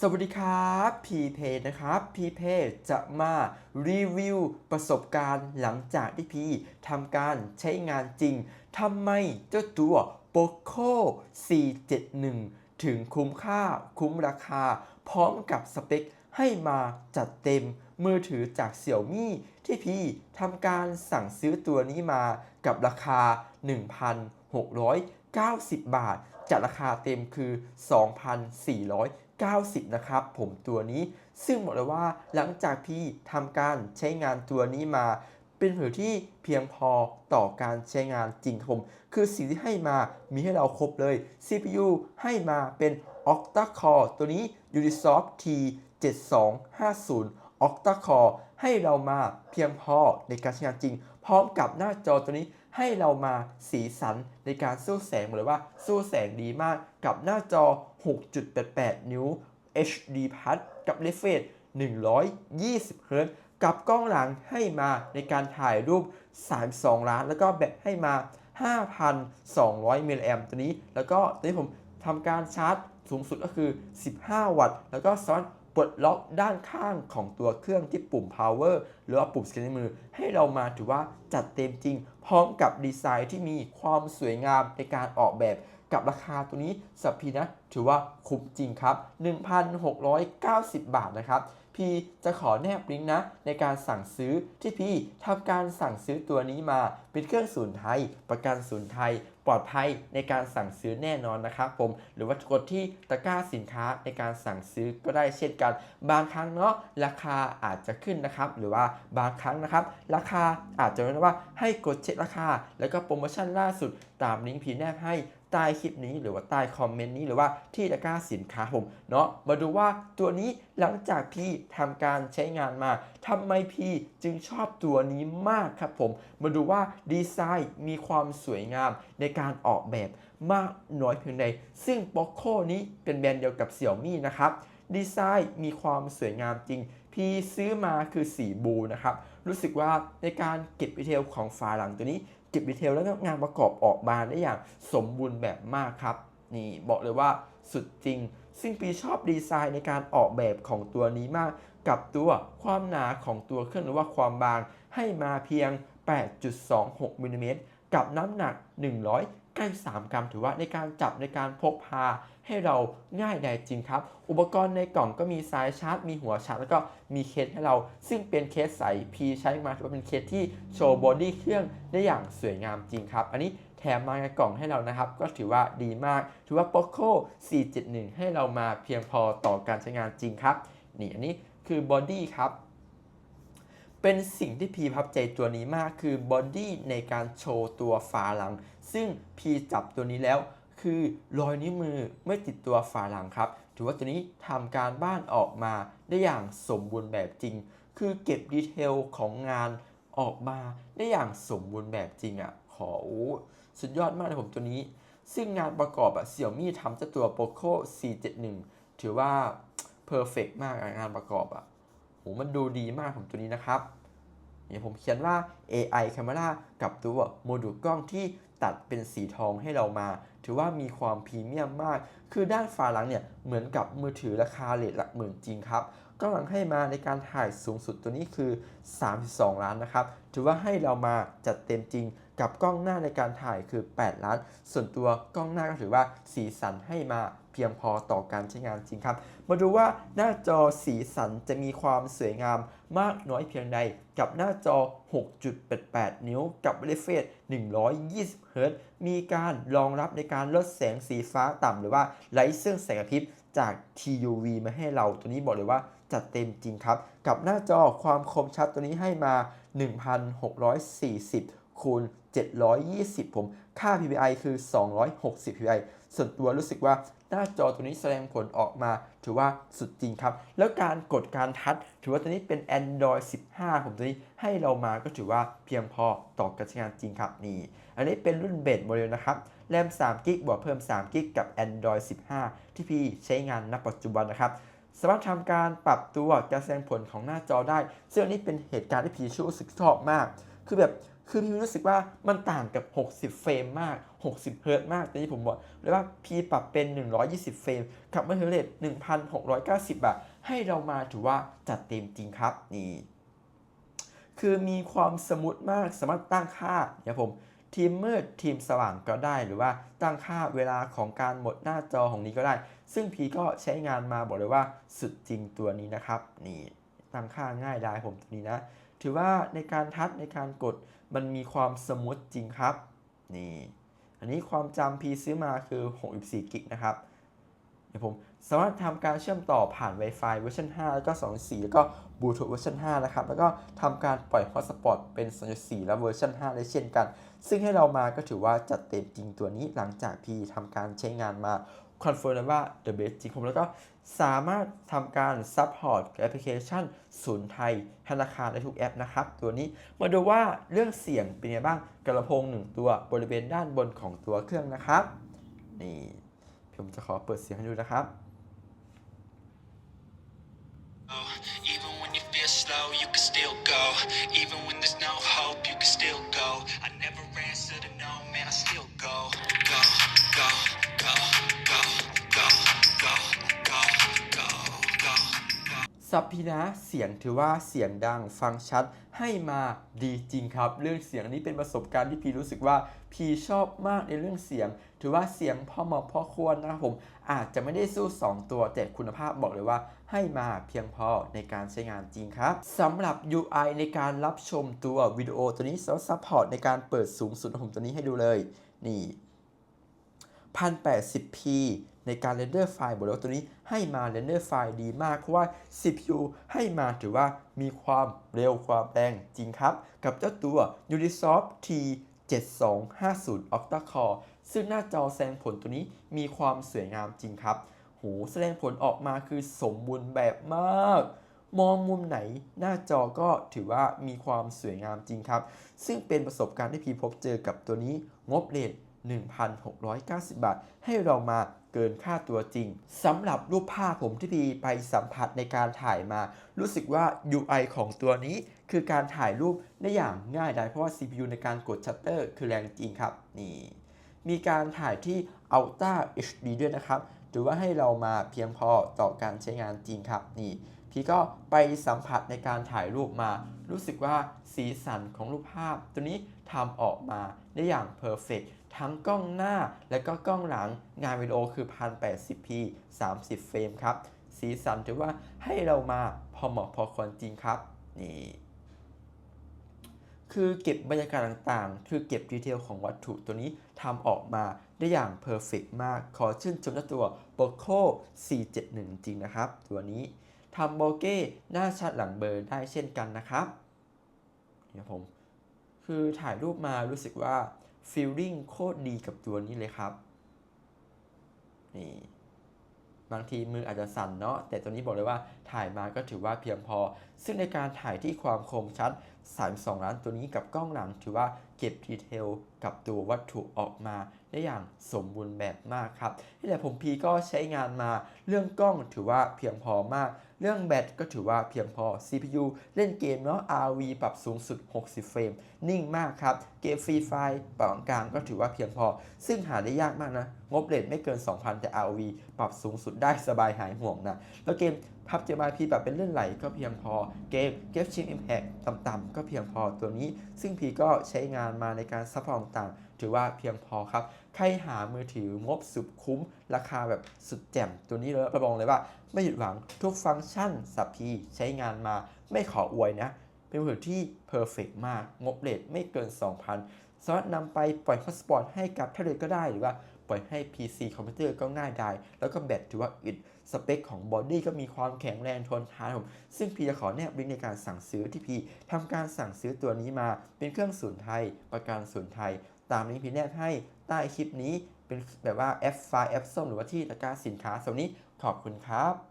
สวัสดีครับพีเพนะครับพีเพจะมารีวิวประสบการณ์หลังจากที่พีทำการใช้งานจริงทำไมเจ้าตัว Poco 471 ถึงคุ้มค่าคุ้มราคา พร้อมกับสเปคให้มาจัดเต็มมือถือจากเสี่ยวมี่ที่พี่ทำการสั่งซื้อตัวนี้มากับราคา 1,690 บาทจากราคาเต็มคือ 90 นะครับ ผมตัวนี้ซึ่งบอกเลยว่าหลังจากพี่ทำการใช้งานตัวนี้มา เป็นมือถือที่เพียงพอต่อการใช้งานจริงครับผม คือสิ่งที่ให้มามีให้เราครบเลย CPU ให้มาเป็น Octa Core ตัวนี้ Unisoft T 7250 Octa Core ให้เรามาเพียงพอในการใช้งานจริง พร้อมกับหน้าจอตัวนี้ ให้เรามาสีสันในการสู้แสงบอกเลยว่าสู้แสงดีมากกับหน้าจอ 6.88 นิ้ว HD Plus กับ refresh 120 Hz กับกล้องหลังให้มาในการถ่ายรูป 32 ล้าน แล้วก็แบตให้มา 5,200มิลลิแอมตัวนี้ แล้วก็ตัวนี้ผมทำการชาร์จสูงสุดก็คือ 15 วัตต์ แล้วก็สามารถ ปลดล็อกด้านข้างของตัวเครื่องที่ปุ่ม power หรือว่าปุ่มสแกนมือ ให้เรามาถือว่าจัดเต็มจริง พร้อมกับดีไซน์ที่มีความสวยงามในการออกแบบ กับราคาตัวนี้สับพีนะถือว่าคุ้มจริงครับ 1,690 บาทนะครับ พี่จะขอแนบลิงก์นะ ในการสั่งซื้อที่พี่ทำการสั่งซื้อตัวนี้มาเป็นเครื่องศูนย์ไทย ประกันศูนย์ไทย ปลอดภัยในการสั่งซื้อแน่นอนนะครับผมหรือว่ากดที่ตะกร้าสินค้าในการสั่งซื้อก็ได้เช่นกัน บางครั้งเนาะราคาอาจจะขึ้นนะครับ หรือว่าบางครั้งนะครับ ราคาอาจจะไม่ว่าให้กดเช็คราคา แล้วก็โปรโมชั่นล่าสุดตามลิงก์พีแนบให้ ใต้คลิปนี้หรือว่าใต้คอมเมนต์นี้หรือว่าที่ตะกร้าสินค้าผมเนาะมาดูว่าตัวนี้หลังจากพี่ทำการใช้งานมาทำไมพี่จึงชอบตัวนี้มากครับผม มาดูว่าดีไซน์มีความสวยงามในการออกแบบมากน้อยเพียงใดซึ่ง Poco นี้เป็นแบรนด์เดียวกับ Xiaomi นะครับดีไซน์มีความสวยงามจริง พี่ซื้อมาคือสีบูนะครับ รู้สึกว่าในการเก็บดีเทลของฝาหลังตัวนี้ เก็บดีเทลแล้วก็งานประกอบออกมาได้อย่างสมบูรณ์แบบมากครับนี่บอกเลยว่าสุดจริง ซึ่งปีชอบดีไซน์ในการออกแบบของตัวนี้มาก กับตัวความหนาของตัวเครื่องหรือว่าความบางให้มาเพียง 8.26มิลลิเมตรกับน้ำหนัก 193กรัม ถือว่าในการจับในการพกพาให้เราง่ายได้จริงครับ อุปกรณ์ในกล่องก็มีสายชาร์จ มีหัวชาร์จ แล้วก็มีเคสให้เรา ซึ่งเป็นเคสใสพีใช้มาถือว่าเป็นเคสที่โชว์บอดี้เครื่องได้อย่างสวยงามจริงครับ อันนี้แถมมาในกล่องให้เรานะครับ ก็ถือว่าดีมาก ถือว่า Poco 471 ให้เรามาเพียงพอต่อการใช้งานจริงครับ นี่อันนี้คือบอดี้ครับ เป็นสิ่งที่พีพับใจตัวนี้มากคือบอดี้ในการโชว์ตัวฝาหลัง ซึ่งพีจับตัวนี้แล้ว คือรอยนิ้วมือไม่ติดตัวฝาหลังครับ ถือว่าตัวนี้ทำการบ้านออกมาได้อย่างสมบูรณ์แบบจริง คือเก็บดีเทลของงานออกมาได้อย่างสมบูรณ์แบบจริงอะ่ะ ขอสุดยอดมากเลยผมตัวนี้ ซึ่งงานประกอบอะเสี่ยมี่ทำเจ้าตัว Poco 471 ถือว่าเพอร์เฟกมากงานประกอบอะ หมันดูดีมากผมตัวนี้นะครับเนี่ยผมเขียนว่า AI Camera กับตัวโมดูลกล้องที่ตัดเป็นสีทองให้เรามา ถือว่ามีความพรีเมียมมาก คือด้านฝาหลังเนี่ย เหมือนกับมือถือราคาเลทหลักหมื่นจริงครับกล้องหลังให้มาในการถ่ายสูงสุดตัวนี้คือ 32 ล้านนะครับ ถือว่าให้เรามาจัดเต็มจริง กับกล้องหน้าในการถ่ายคือ 8 ล้าน ส่วนตัวกล้องหน้าก็ถือว่าสีสันให้มาเพียงพอต่อการใช้งานจริงครับ มาดูว่าหน้าจอสีสันจะมีความสวยงามมากน้อยเพียงใดกับหน้าจอ 6.88 นิ้วกับ refresh 120 Hz มีการรองรับในการลดแสงสีฟ้าต่ำหรือว่าไร้เสื่องแสงอาทิตย์จาก TUV มาให้เราตัวนี้บอกเลยว่าจัดเต็มจริงครับ กับหน้าจอความคมชัดตัวนี้ให้มา 1640 คูณ 720 ผม ค่า PPI คือ 260 PPI ส่วนตัวรู้สึกว่าหน้าจอตัวนี้แสดงผลออกมา ถือว่าสุดจริงครับ แล้วการกดการทัชถือว่าตัวนี้เป็น Android 15 ผมตัวนี้ให้เรามาก็ถือว่าเพียงพอต่อการใช้งานจริงครับนี่ อันนี้เป็นรุ่นเบสโมเดลนะครับแรม3กิกบวกเพิ่ม3กิกกับ Android 15 ที่พี่ใช้งานณปัจจุบันนะครับสามารถทำการปรับตัวการแสดงผลของหน้าจอได้ ซึ่งอันนี้เป็นเหตุการณ์ที่พี่รู้สึกชอบมาก คือแบบ คือพี่รู้สึกว่ามันต่างกับ 60 เฟรมมาก 60 เฮิร์ตซ์มาก แต่ที่ผมบอกเลยว่า P ปรับเป็น 120 เฟรมกับเมื่อเทเลต1,690 บาท ให้เรามาถือว่าจัดเต็มจริงครับนี่คือมีความสมูทมากสามารถตั้งค่าเนี่ยผมทีมมืดทีมสว่างก็ได้หรือว่าตั้งค่าเวลาของการหมดหน้าจอของนี้ก็ได้ ซึ่งพีก็ใช้งานมาบอกเลยว่าสุดจริงตัวนี้นะครับ นี่ตั้งค่าง่ายได้ผมตัวนี้นะ ถือว่าในการทัชในการกดมันมีความสมูทจริงครับ นี่ อันนี้ความจำพีซื้อมาคือ 64กิกนะครับ เดี๋ยวผมสามารถทำการเชื่อมต่อผ่าน Wi-Fi เวอร์ชัน5 แล้วก็ 2.4 แล้วก็ Bluetooth เวอร์ชัน5นะครับ แล้วก็ทำการปล่อย Hotspot เป็น 2.4 และเวอร์ชัน5 ได้เช่นกัน ซึ่งให้เรามาก็ถือว่าจัดเต็มจริงตัวนี้หลังจากที่ทำการใช้งานมา คอนเฟิร์มเลยว่า the best จริงผมแล้วก็สามารถทำการ support แอปพลิเคชันศูนย์ไทย ธนาคารได้ทุกแอปนะครับ ตัวนี้มาดูว่าเรื่องเสียงเป็นยังไงบ้างกระโปรงหนึ่งตัวบริเวณด้านบนของตัวเครื่องนะครับ นี่ผมจะขอเปิดเสียงให้ดูนะครับ Even when you feel slow, you can still go. Even when there's go. ซับพีนะเสียงถือว่าเสียงดังฟังชัดให้มาดีจริงครับ เรื่องเสียงนี้เป็นประสบการณ์ที่พีรู้สึกว่าพีชอบมากในเรื่องเสียง ถือว่าเสียงพอเหมาะพอควรนะครับผมอาจจะไม่ได้สู้ 2 ตัว แต่คุณภาพบอกเลยว่า ให้มาเพียงพอในการใช้งานจริงครับสำหรับ UI ในการรับชมตัววิดีโอตัวนี้สำหรับซัพพอร์ตในการเปิดสูงสุดของผมตัวนี้ให้ดูเลย นี่ 1080p ในการเรนเดอร์ไฟล์บอกเลยว่าตัวนี้ให้มาเรนเดอร์ไฟล์ดีมาก เพราะว่า CPU ให้มาถือว่ามีความเร็วความแรงจริงครับ กับเจ้าตัว Unisoft T 7250 Octa Core ซึ่งหน้าจอแสดงผลตัวนี้มีความสวยงามจริงครับ โห แสดงผลออกมาคือสมบูรณ์แบบมาก มองมุมไหนหน้าจอก็ถือว่ามีความสวยงามจริงครับ ซึ่งเป็นประสบการณ์ที่พีพบเจอกับตัวนี้งบเลท 1,690 บาท ให้เรามาเกินค่าตัวจริงสำหรับรูปภาพผมที่พีไปสัมผัสในการถ่ายมา รู้สึกว่า UI ของตัวนี้คือการถ่ายรูปได้อย่างง่ายดายเพราะว่า CPU ในการกดชัตเตอร์คือแรงจริงครับนี่มีการถ่ายที่ Ultra HD ด้วยนะครับ ถือว่าให้เรามาเพียงพอต่อการใช้งานจริงครับนี่ พี่ก็ไปสัมผัสในการถ่ายรูปมา รู้สึกว่าสีสันของรูปภาพ ตัวนี้ทำออกมาได้อย่างเพอร์เฟกทั้งกล้องหน้าและก็กล้องหลังงานวิดีโอคือ 1080p 30 เฟรมครับ สีสันถือว่าให้เรามาพอเหมาะพอควรจริงครับ นี่คือเก็บบรรยากาศต่างๆ คือเก็บดีเทลของวัตถุตัวนี้ทำออกมาได้อย่างเพอร์เฟกมาก ขอชื่นชมเจ้าตัว b o c o 471 จริงนะครับ ตัวนี้ ทำโบเก้หน้าชัดหลังเบลอร์ได้เช่นกันนะครับเนี่ยผมคือถ่ายรูปมารู้สึกว่าฟีลลิ่งโคตรดีกับตัวนี้เลยครับนี่บางทีมืออาจจะสั่นเนาะแต่ตัวนี้บอกเลยว่าถ่ายมาก็ถือว่าเพียงพอ ซึ่งในการถ่ายที่ความคมชัด 32 ล้านตัวนี้กับกล้องหลังถือว่าเก็บดีเทลกับตัววัตถุออกมาได้อย่างสมบูรณ์แบบมากครับนี่แหละผมพีก็ใช้งานมาเรื่องกล้องถือว่าเพียงพอมาก เรื่องแบตก็ถือว่าเพียงพอ CPU เล่นเกมเนาะ RV ปรับสูงสุด 60 เฟรม นิ่งมากครับ เกมฟรีไฟปรับกลางก็ถือว่าเพียงพอ ซึ่งหาได้ยากมากนะ งบเลทไม่เกิน 2,000 แต่ RV ปรับสูงสุดได้สบายหายห่วงนะ แล้วเกม พับเจมาพีแบบเป็นเลื่อนไหลก็เพียงพอ เกมเกมชิมอิมแพคต่ำๆก็เพียงพอตัวนี้ ซึ่งพีก็ใช้งานมาในการซัพพอร์ตต่างๆ ถือว่าเพียงพอครับ ใครหามือถืองบสุดคุ้ม ราคาแบบสุดแจ่มตัวนี้เลยรับรองเลยว่า ไม่หยุดหวังทุกฟังก์ชันสับพีใช้งานมาไม่ขออวยนะ เป็นมือถือที่เพอร์เฟกมากงบเลทไม่เกิน 2,000สามารถนำไปปล่อยพาสปอร์ตให้กับแท็บเล็ตก็ได้หรือว่า ปล่อยให้ PC คอมพิวเตอร์ก็ง่ายได้แล้วก็แบตถือว่าอึด สเปคของบอดี้ก็มีความแข็งแรงทนทานผม ซึ่งพีจะขอแนบลิงก์ในการสั่งซื้อที่พีทำการสั่งซื้อตัวนี้มา เป็นเครื่องศูนย์ไทย ประกันศูนย์ไทย ตามลิงก์พีแนบให้ใต้คลิปนี้ เป็นแบบว่าแอปไฟล์แอปส้มหรือว่าที่ตะกร้าสินค้าส่วนนี้ขอบคุณครับ